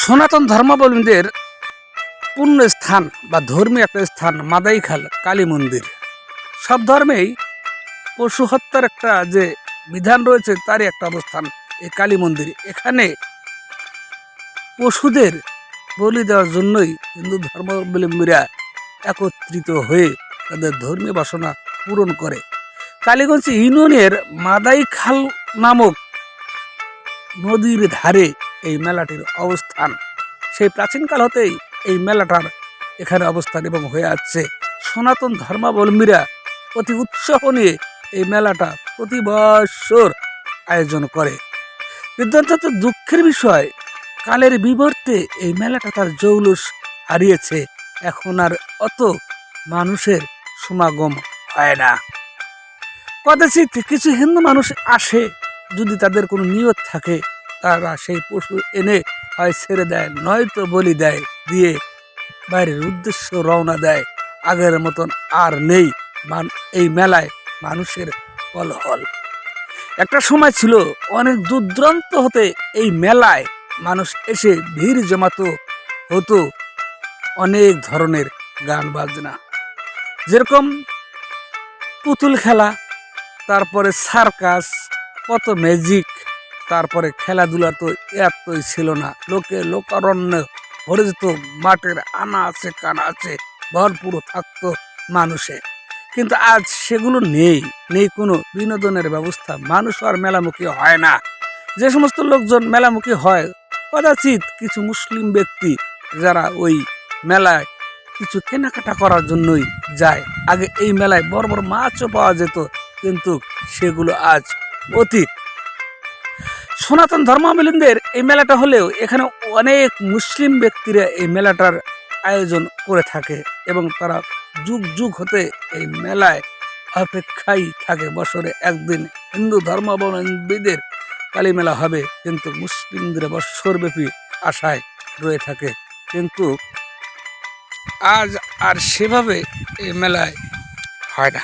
সনাতন ধর্মাবলম্বীদের পূর্ণ স্থান বা ধর্মীয় একটা স্থান মাদাইখাল, কালী মন্দির। সব ধর্মেই পশু হত্যার একটা যে বিধান রয়েছে, তারই একটা অবস্থান এই কালী মন্দির। এখানে পশুদের বলি দেওয়ার জন্যই হিন্দু ধর্মাবলম্বীরা একত্রিত হয়ে তাদের ধর্মীয় বাসনা পূরণ করে। কালীগঞ্জ ইউনিয়নের মাদাইখাল নামক নদীর ধারে এই মেলাটির অবস্থান। সেই প্রাচীনকাল হতেই এই মেলাটার এখানে অবস্থান এবং হয়ে আসছে সনাতন ধর্মাবলম্বীরা অতি উৎসাহ নিয়ে এই মেলাটা প্রতি বৎসর আয়োজন করে। অত্যন্ত দুঃখের বিষয়, কালের বিবর্তে এই মেলাটা তার জৌলুস হারিয়েছে। এখন আর অত মানুষের সমাগম হয় না। কদাচিৎ কিছু হিন্দু মানুষ আসে যদি তাদের কোনো নিয়ত থাকে। তারা সেই পশু এনে হয় ছেড়ে দেয়, নয়তো বলি দেয়, দিয়ে বাইরের উদ্দেশ্য রওনা দেয়। আগের মতন আর নেই এই মেলায় মানুষের কলহল। একটা সময় ছিল অনেক দূরদূরান্ত হতে এই মেলায় মানুষ এসে ভিড় জমাতো হতো অনেক ধরনের গান বাজনা। যেরকম পুতুল খেলা, তারপরে সার্কাস, কত ম্যাজিক তারপরে খেলাধুলা তো এতই ছিল না। লোকে লোকারণ্য ভরে যেত মাঠের আনা আছে কানা আছে ভরপুর থাকতো মানুষে। কিন্তু আজ সেগুলো নেই নেই কোনো বিনোদনের ব্যবস্থা। মানুষ আর মেলামুখী হয় না। যে সমস্ত লোকজন মেলামুখী হয়, কদাচিৎ কিছু মুসলিম ব্যক্তি যারা ওই মেলায় কিছু কেনাকাটা করার জন্যই যায়। আগে এই মেলায় বড় বড় মাছও পাওয়া যেত, কিন্তু সেগুলো আজ অতীত। সনাতন ধর্মাবলম্বীদের এই মেলাটা হলেও এখানে অনেক মুসলিম ব্যক্তিরা এই মেলাটার আয়োজন করে থাকে এবং তারা যুগ যুগ হতে এই মেলায় অপেক্ষাই থাকে। বছরে একদিন হিন্দু ধর্মাবলম্বীদের কালী মেলা হবে, কিন্তু মুসলিমদের বৎসরব্যাপী আশায় রয়ে থাকে। কিন্তু আজ আর সেভাবে এই মেলায় হয় না।